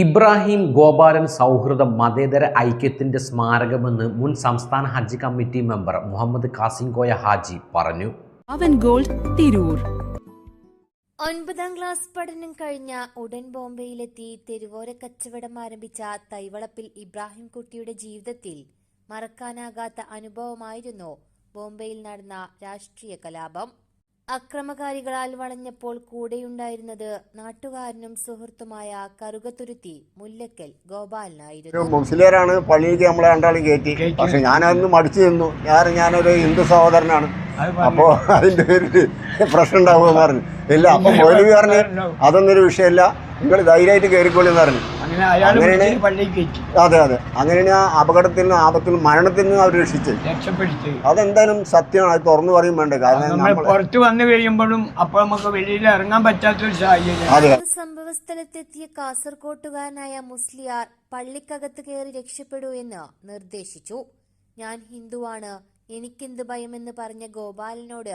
ഇബ്രാഹിം ഗോപാലൻ സൗഹൃദ മതേതര ഐക്യത്തിന്റെ സ്മാരകമെന്ന് മുൻ സംസ്ഥാന ഹജ്ജ് കമ്മിറ്റി മെമ്പർ മുഹമ്മദ് കാസിംകോയ ഹാജി പറഞ്ഞു. അവൻ ഗോൾഡ് തിരൂർ. ഒൻപതാം ക്ലാസ് പഠനം കഴിഞ്ഞ ഉടൻ ബോംബെയിലെത്തി തെരുവോര കച്ചവടം ആരംഭിച്ച തൈവളപ്പിൽ ഇബ്രാഹിം കുട്ടിയുടെ ജീവിതത്തിൽ മറക്കാനാകാത്ത അനുഭവമായിരുന്നു ബോംബെയിൽ നടന്ന രാഷ്ട്രീയ കലാപം. അക്രമകാരികളാൽ വളഞ്ഞപ്പോൾ കൂടെയുണ്ടായിരുന്നത് നാട്ടുകാരനും സുഹൃത്തുമായ കറുകത്തുരുത്തി മുല്ലക്കൽ ഗോപാലനായിരുന്നു. മുസ്ലിയരാണ് പള്ളിയിലേക്ക് നമ്മളെ രണ്ടാളും കയറ്റി. പക്ഷെ ഞാനതൊന്ന് മടിച്ചു നിന്നു. ഞാൻ ഞാനൊരു ഹിന്ദു സഹോദരനാണ്. അപ്പോ അതിന്റെ പേരിൽ പ്രശ്നം ഉണ്ടാവുമെന്ന് പറഞ്ഞു. ഇല്ല അപ്പൊ മൗലവി പറഞ്ഞു അതൊന്നൊരു വിഷയമല്ല. നിങ്ങൾ ധൈര്യമായിട്ട് കയറിക്കോളി എന്ന് പറഞ്ഞു. അങ്ങനെയാണ് അതെ അതെ. അങ്ങനെയാണ് ആ അപകടത്തിൽ നിന്നും ആപത്തിൽ നിന്നും മരണത്തിൽ നിന്നും അവർ രക്ഷിച്ചത് അതെന്തായാലും സത്യമാണ് അത് തുറന്നു പറയും വേണ്ട? കാരണം പുറത്ത് വന്നു കഴിയുമ്പോഴും അപ്പോൾ നമുക്ക് വെളിയിൽ ഇറങ്ങാൻ പറ്റാത്തൊരു സാഹചര്യം. അതെ. സംഭവ സ്ഥലത്തെത്തിയ കാസർകോട്ടുകാരനായ മുസ്ലിയാർ പള്ളിക്കകത്ത് കയറി രക്ഷപ്പെടൂ എന്ന് നിർദ്ദേശിച്ചു. ഞാൻ ഹിന്ദുവാണ്. എനിക്കെന്ത് ഭയമെന്ന് പറഞ്ഞ ഗോപാലനോട്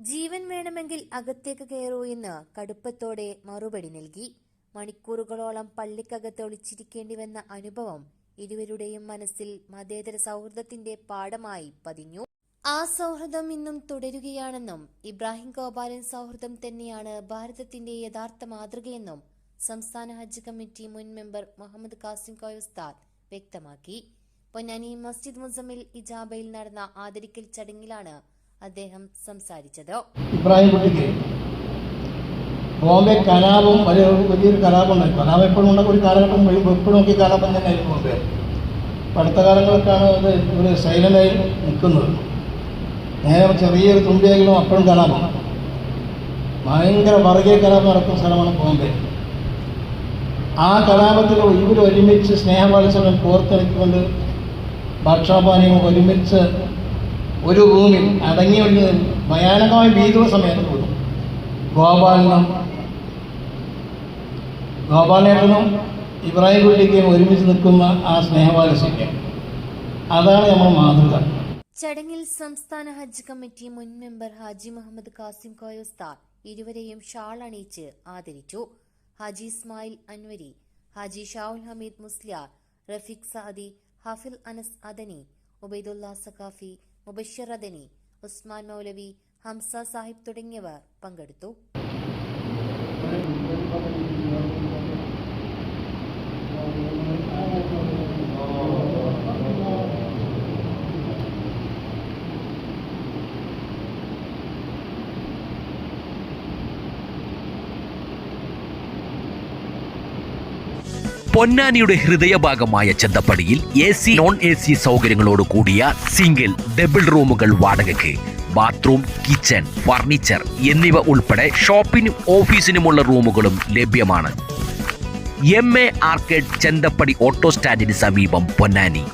ജീവൻ വേണമെങ്കിൽ അകത്തേക്ക് കയറൂ എന്ന് കടുപ്പത്തോടെ മറുപടി നൽകി. മണിക്കൂറുകളോളം പള്ളിക്കകത്ത് ഒളിച്ചിരിക്കേണ്ടി വന്ന അനുഭവം ഇരുവരുടെയും മനസ്സിൽ മതേതര സൗഹൃദത്തിന്റെ പാഠമായി പതിഞ്ഞു. ആ സൗഹൃദം ഇന്നും തുടരുകയാണെന്നും ഇബ്രാഹിം ഗോപാലൻ സൗഹൃദം തന്നെയാണ് ഭാരതത്തിന്റെ യഥാർത്ഥ മാതൃകയെന്നും സംസ്ഥാന ഹജ്ജ് കമ്മിറ്റി മുൻ മെമ്പർ മുഹമ്മദ് കാസിം കോയ ഉസ്താദ് വ്യക്തമാക്കി. പൊന്നാനി മസ്ജിദ് മുസമിൽ ഇജാബയിൽ നടന്ന ആദരിക്കൽ ചടങ്ങിലാണ് അദ്ദേഹം സംസാരിച്ചത്. ഇബ്രാഹിം ബോംബെ കലാപം വലിയ വലിയൊരു കലാപം ഉണ്ടായി കലാപം എപ്പോഴും ഉണ്ട ഒരു കാലഘട്ടം എപ്പോഴും നോക്കി കലാപം തന്നെയായിരുന്നു ബോംബെ അടുത്ത കാലങ്ങളിലൊക്കെയാണ് അത് ഒരു സൈലന്റായി നിൽക്കുന്നത്. നേരെ ചെറിയൊരു തുമ്പിയെങ്കിലും അപ്പോഴും കലാപം. ഭയങ്കര വർഗീയ കലാപം നടക്കുന്ന സ്ഥലമാണ് ബോംബെ. ആ കലാപത്തിൽ ഇവർ ഒരുമിച്ച് സ്നേഹവാത്സല്യം കോർത്തിണക്കിക്കൊണ്ട് ഭക്ഷണപാനീയം ഒരുമിച്ച് ഒരു റൂമിൽ അടങ്ങി വലിയ ഭയാനകമായ ഭീതിയുള്ള സമയത്ത് ഗോപാലനും ഗോപാലേട്ടനും ഇബ്രാഹിം കുട്ടിക്കും ഒരുമിച്ച് നിൽക്കുന്ന ആ സ്നേഹവാത്സല്യം അതാണ് നമ്മൾ മാതൃക. ചടങ്ങിൽ സംസ്ഥാന ഹജ്ജ് കമ്മിറ്റി മുൻ മെമ്പർ ഹാജി മുഹമ്മദ് കാസിം കോയോസ്താർ ഇരുവരെയും ഷാൾ അണിയിച്ച് ആദരിച്ചു. ഹാജി ഇസ്മായിൽ അൻവരി ഹാജി ഷാവുൽ ഹമീദ് മുസ്ലിയാർ റഫീഖ് സാദി ഹഫിൽ അനസ് അദനി ഉബൈദുല്ല സഖാഫി മുബഷിർ അദനി ഉസ്മാൻ മൗലവി ഹംസ സാഹിബ് തുടങ്ങിയവർ പങ്കെടുത്തു. പൊന്നാനിയുടെ ഹൃദയഭാഗമായ ചെന്തപ്പടിയിൽ A C non A C സൗകര്യങ്ങളോട് കൂടിയ സിംഗിൾ ഡബിൾ റൂമുകൾ വാടകയ്ക്ക് ബാത്റൂം കിച്ചൺ ഫർണിച്ചർ എന്നിവ ഉൾപ്പെടെ ഷോപ്പിനും ഓഫീസിനുമുള്ള റൂമുകളും ലഭ്യമാണ്. M A arcade Chenthappadi auto സ്റ്റാൻഡിന് സമീപം പൊന്നാനി.